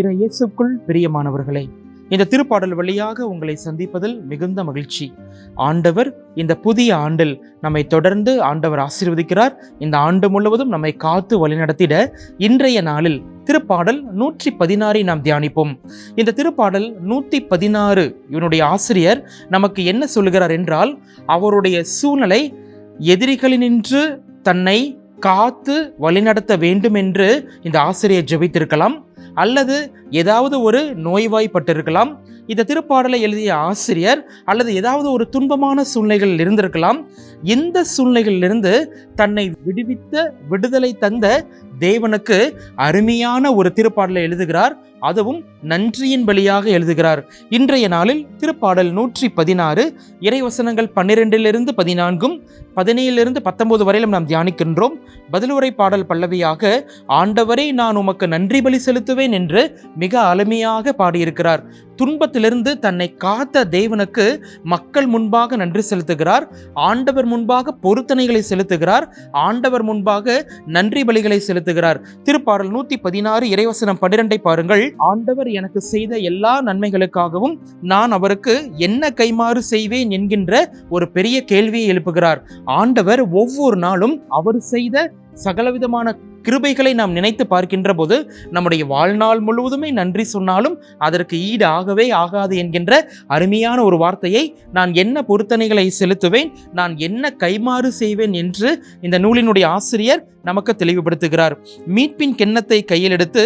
இறை இயேசுக்குள் பிரியமானவர்களே இந்த திருப்பாடல் வழியாக உங்களை சந்திப்பதில் மிகுந்த மகிழ்ச்சி. ஆண்டவர் இந்த புதிய ஆண்டில் நம்மை தொடர்ந்து ஆண்டவர் ஆசீர்வதிக்கிறார். இந்த ஆண்டு முழுவதும் நம்மை காத்து வழிநடத்திட இன்றைய நாளில் திருப்பாடல் நூற்றி பதினாறை நாம் தியானிப்போம். இந்த திருப்பாடல் நூற்றி பதினாறு இவனுடைய ஆசிரியர் நமக்கு என்ன சொல்லுகிறார் என்றால் அவருடைய சூழ்நிலை எதிரிகளினின்று தன்னை காத்து வழிநடத்த வேண்டும் என்று இந்த ஆசிரியர் ஜெபித்திருக்கலாம். அல்லது ஏதாவது ஒரு நோய்வாய்ப்பட்டிருக்கலாம். இந்த திருப்பாடலை எழுதிய ஆசிரியர் அல்லது ஏதாவது ஒரு துன்பமான சூழ்நிலைகள் இருந்திருக்கலாம். இந்த சூழ்நிலைகளிலிருந்து தன்னை விடுவித்த விடுதலை தந்த தேவனுக்கு அருமையான ஒரு திருப்பாடலை எழுதுகிறார் அதுவும் நன்றியின் வழியாக எழுதுகிறார். இன்றைய நாளில் திருப்பாடல் நூற்றி பதினாறு இறைவசனங்கள் பன்னிரெண்டிலிருந்து பதினான்கும் பதினேழிலிருந்து பத்தொன்பது வரையிலும் நாம் தியானிக்கின்றோம். பதிலுரை பாடல் பல்லவியாக ஆண்டவரே நான் உமக்கு நன்றி பலி செலுத்துவேன் என்று மிக அருமையாக பாடியிருக்கிறார். துன்பத்திலிருந்து தன்னை காத்த தேவனுக்கு மக்கள் முன்பாக நன்றி செலுத்துகிறார். ஆண்டவர் முன்பாக பொருத்தனைகளை செலுத்துகிறார். ஆண்டவர் முன்பாக நன்றி பலிகளை செலுத்துகிறார். திருப்பாடல் நூற்றி பதினாறு இறைவசனம் பன்னிரெண்டை பாருங்கள். ஆண்டவர் எனக்கு செய்த எல்லா நன்மைகளுக்காகவும் நான் அவருக்கு என்ன கைமாறு செய்வேன் என்கின்ற ஒரு பெரிய கேள்வியை எழுப்புகிறார். ஆண்டவர் ஒவ்வொரு நாளும் அவர் செய்த சகலவிதமான கிருபைகளை நாம் நினைத்து பார்க்கின்ற போது நம்முடைய வாழ்நாள் முழுவதுமே நன்றி சொன்னாலும் அதற்கு ஈடு ஆகவே ஆகாது என்கின்ற அருமையான ஒரு வார்த்தையை நான் என்ன பொருத்தனைகளை செலுத்துவேன் நான் என்ன கைமாறு செய்வேன் என்று இந்த நூலினுடைய ஆசிரியர் நமக்கு தெளிவுபடுத்துகிறார். மீட்பின் கிண்ணத்தை கையில் எடுத்து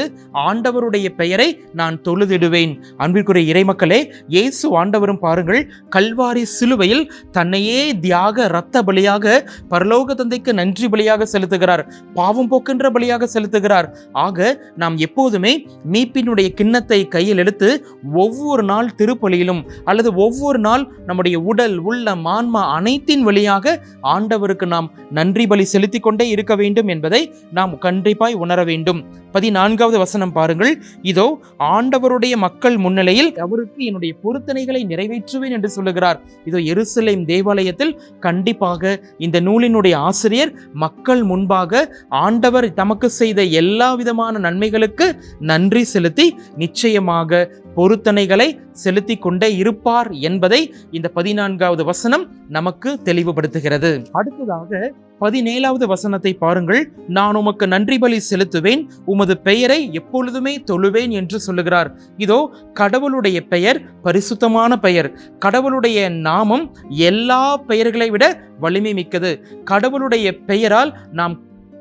ஆண்டவருடைய பெயரை நான் தொழுதிடுவேன். அன்பிற்குரிய இறைமக்களே இயேசு ஆண்டவரும் பாருங்கள் கல்வாரி சிலுவையில் தன்னையே தியாக இரத்த பலியாக பரலோக தந்தைக்கு நன்றி பலியாக செலுத்துகிறார். பாவம் போக்கின்ற பலியாக செலுத்துகிறார். ஆக நாம் எப்போதுமே மீட்பினுடைய கிண்ணத்தை கையில் எடுத்து ஒவ்வொரு நாள் திருப்பலியிலும் அல்லது ஒவ்வொரு நாள் நம்முடைய உடல் உள்ள மான்மா அனைத்தின் வழியாக ஆண்டவருக்கு நாம் நன்றி பலி செலுத்தி கொண்டே இருக்க வேண்டும் என்பதை நாம் கண்டிப்பாய் உணர வேண்டும். பதினான்காவது வசனம் பாருங்கள். இதோ ஆண்டவருடைய மக்கள் முன்னிலையில் அவருக்கு என்னுடைய பொருத்தனைகளை நிறைவேற்றுவேன் என்று சொல்லுகிறார். இதோ எருசலேம் தேவாலயத்தில் கண்டிப்பாக இந்த நூலினுடைய ஆசிரியர் மக்கள் முன்பாக ஆண்டவர் தமக்கு செய்த எல்லா விதமான நன்மைகளுக்கு நன்றி செலுத்தி நிச்சயமாக பொருத்தனைகளை செலுத்தி கொண்டே இருப்பார் என்பதை இந்த பதினான்காவது வசனம் நமக்கு தெளிவுபடுத்துகிறது. அடுத்ததாக பதினேழாவது வசனத்தை பாருங்கள். நான் உமக்கு நன்றி பலி செலுத்துவேன் உமது பெயரை எப்பொழுதுமே தொழுவேன் என்று சொல்லுகிறார். இதோ கடவுளுடைய பெயர் பரிசுத்தமான பெயர். கடவுளுடைய நாமம் எல்லா பெயர்களை விட வலிமை மிக்கது. கடவுளுடைய பெயரால் நாம்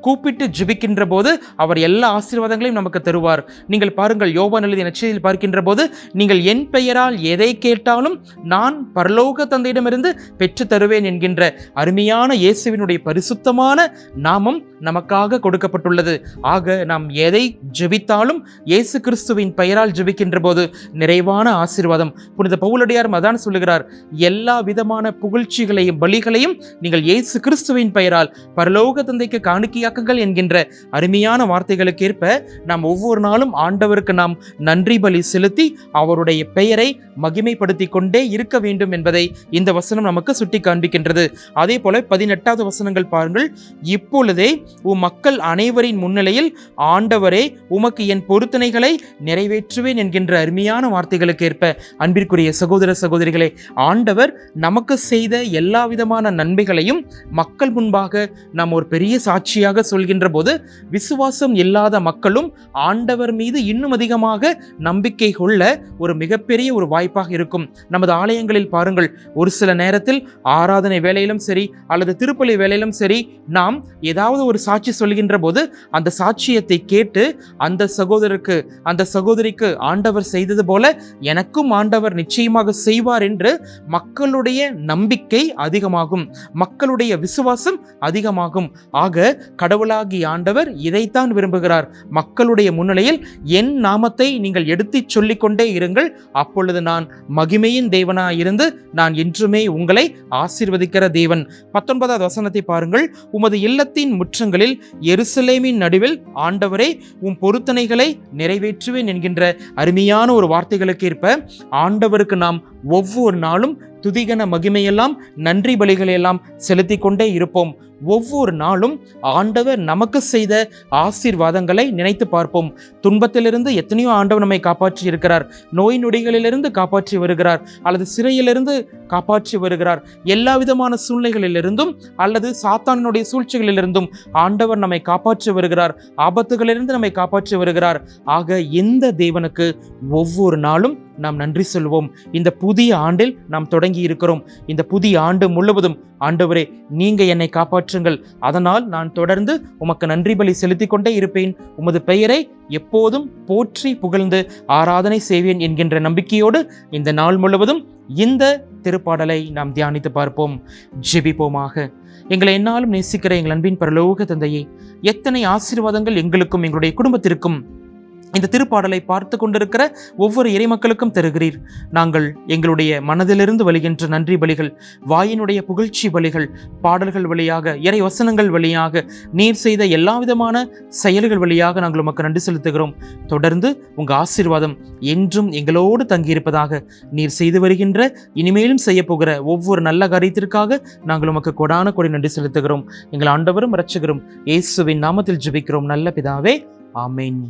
கூப்பிட்டு ஜிபிக்கின்ற போது அவர் எல்லா ஆசீர்வாதங்களையும் நமக்கு தருவார். நீங்கள் பாருங்கள் யோவான் எழுதிய நச்சையில் பார்க்கின்ற போது நீங்கள் என் பெயரால் எதை கேட்டாலும் நான் பரலோக தந்தையிடமிருந்து பெற்று தருவேன் என்கின்ற அருமையான இயேசுவினுடைய பரிசுத்தமான நாமம் நமக்காக கொடுக்கப்பட்டுள்ளது. ஆக நாம் எதை ஜெபித்தாலும் இயேசு கிறிஸ்துவின் பெயரால் ஜெபிக்கின்ற போது நிறைவான ஆசீர்வாதம். புனித பவுலடியார் மதான் சொல்லுகிறார் எல்லா விதமான புகழ்ச்சிகளையும் பலிகளையும் நீங்கள் இயேசு கிறிஸ்துவின் பெயரால் பரலோக தந்தைக்கு காணிக்கையாக்குங்கள் என்கின்ற அருமையான வார்த்தைகளுக்கேற்ப நாம் ஒவ்வொரு நாளும் ஆண்டவருக்கு நாம் நன்றி பலி செலுத்தி அவருடைய பெயரை மகிமைப்படுத்தி கொண்டே இருக்க வேண்டும் என்பதை இந்த வசனம் நமக்கு சுட்டி காண்பிக்கின்றது அதே போல பதினெட்டாவது வசனங்கள் பாருங்கள். இப்பொழுதே உம் மக்கள் அனைவரின் முன்னிலையில் ஆண்டவரே உமக்கு என் பொருத்தனைகளை நிறைவேற்றுவேன் என்கின்ற அருமையான வார்த்தைகளுக்கு ஏற்ப அன்பிற்குரிய சகோதர சகோதரிகளே ஆண்டவர் நமக்கு செய்த எல்லா விதமான நன்மைகளையும் மக்கள் முன்பாக நாம் ஒரு பெரிய சாட்சியாக சொல்கின்ற போது விசுவாசம் இல்லாத மக்களும் ஆண்டவர் மீது இன்னும் அதிகமாக நம்பிக்கை கொள்ள ஒரு மிகப்பெரிய ஒரு வாய்ப்பாக இருக்கும். நமது ஆலயங்களில் பாருங்கள் ஒரு சில நேரத்தில் ஆராதனை வேலையிலும் சரி அல்லது திருப்பலி வேலையிலும் சரி நாம் ஏதாவது ஒரு சாட்சி சொல்கின்ற போது அந்த சாட்சியத்தை கேட்டு அந்த சகோதரருக்கு அந்த சகோதரிக்கு ஆண்டவர் செய்தது போல எனக்கும் ஆண்டவர் நிச்சயமாக செய்வார் என்று மக்களுடைய நம்பிக்கை அதிகமாகும். மக்களுடைய விசுவாசம் அதிகமாகும். ஆக கடவுளாகி ஆண்டவர் இதைத்தான் விரும்புகிறார். மக்களுடைய முன்னிலையில் என் நாமத்தை நீங்கள் எடுத்துச் சொல்லிக்கொண்டே இருங்கள். அப்பொழுது நான் மகிமையின் தேவனாய் இருந்து நான் என்றுமே உங்களை ஆசீர்வதிக்கிற தேவன். பத்தொன்பதாவது வசனத்தை பாருங்கள். உமது இல்லத்தின் முற்றங்களில் எருசலேமின் நடுவில் ஆண்டவரே உம் பொருத்தனைகளை நிறைவேற்றுவேன் என்கின்ற அருமையான ஒரு வார்த்தைகளுக்கு ஏற்ப ஆண்டவருக்கு நாம் ஒவ்வொரு நாளும் துதிகன மகிமையெல்லாம் நன்றி பலிகளையெல்லாம் செலுத்தி கொண்டே இருப்போம். ஒவ்வொரு நாளும் ஆண்டவர் நமக்கு செய்த ஆசீர்வாதங்களை நினைத்து பார்ப்போம். துன்பத்திலிருந்து எத்தனையோ ஆண்டவர் நம்மை காப்பாற்றி இருக்கிறார். நோய் நொடிகளிலிருந்து காப்பாற்றி வருகிறார். அல்லது சிறையிலிருந்து காப்பாற்றி வருகிறார். எல்லா விதமான சூழ்நிலைகளிலிருந்தும் அல்லது சாத்தானுடைய சூழ்ச்சிகளிலிருந்தும் ஆண்டவர் நம்மை காப்பாற்றி வருகிறார். ஆபத்துகளிலிருந்து நம்மை காப்பாற்றி வருகிறார். ஆக எந்த தேவனுக்கு ஒவ்வொரு நாளும் நாம் நன்றி சொல்வோம். இந்த புதிய ஆண்டில் நாம் தொடங்கி இருக்கிறோம். இந்த புதிய ஆண்டு முழுவதும் ஆண்டவரே நீங்க என்னை காப்பாற்றுங்கள். அதனால் நான் தொடர்ந்து உமக்கு நன்றி பலி செலுத்திக் கொண்டே இருப்பேன். உமது பெயரை எப்போதும் போற்றி புகழ்ந்து ஆராதனை செய்வேன் என்கின்ற நம்பிக்கையோடு இந்த நாள் முழுவதும் இந்த திருப்பாடலை நாம் தியானித்து பார்ப்போம். ஜெபிப்போமாக. எங்களை என்னாலும் நேசிக்கிற எங்கள் அன்பின் பரலோக தந்தையே எத்தனை ஆசீர்வாதங்கள் எங்களுக்கும் எங்களுடைய குடும்பத்திற்கும். இந்த திருப்பாடலை பார்த்து கொண்டிருக்கிற ஒவ்வொரு இறைமக்களுக்கும் தருகிறீர். நாங்கள் எங்களுடைய மனதிலிருந்து வழிகின்ற நன்றி பலிகள் வாயினுடைய புகழ்ச்சி பலிகள் பாடல்கள் வழியாக இறை வசனங்கள் வழியாக நீர் செய்த எல்லா விதமான செயல்கள் வழியாக நாங்கள் உமக்கு நன்றி செலுத்துகிறோம். தொடர்ந்து உங்கள் ஆசீர்வாதம் என்றும் எங்களோடு தங்கியிருப்பதாக நீர் செய்து வருகின்ற இனிமேலும் செய்ய போகிற ஒவ்வொரு நல்ல காரியத்திற்காக நாங்கள் உமக்கு கொடான கொடி நன்றி செலுத்துகிறோம். எங்கள் ஆண்டவரும் இரட்சகரும் இயேசுவின் நாமத்தில் ஜெபிக்கிறோம். நல்ல பிதாவே ஆமேன்.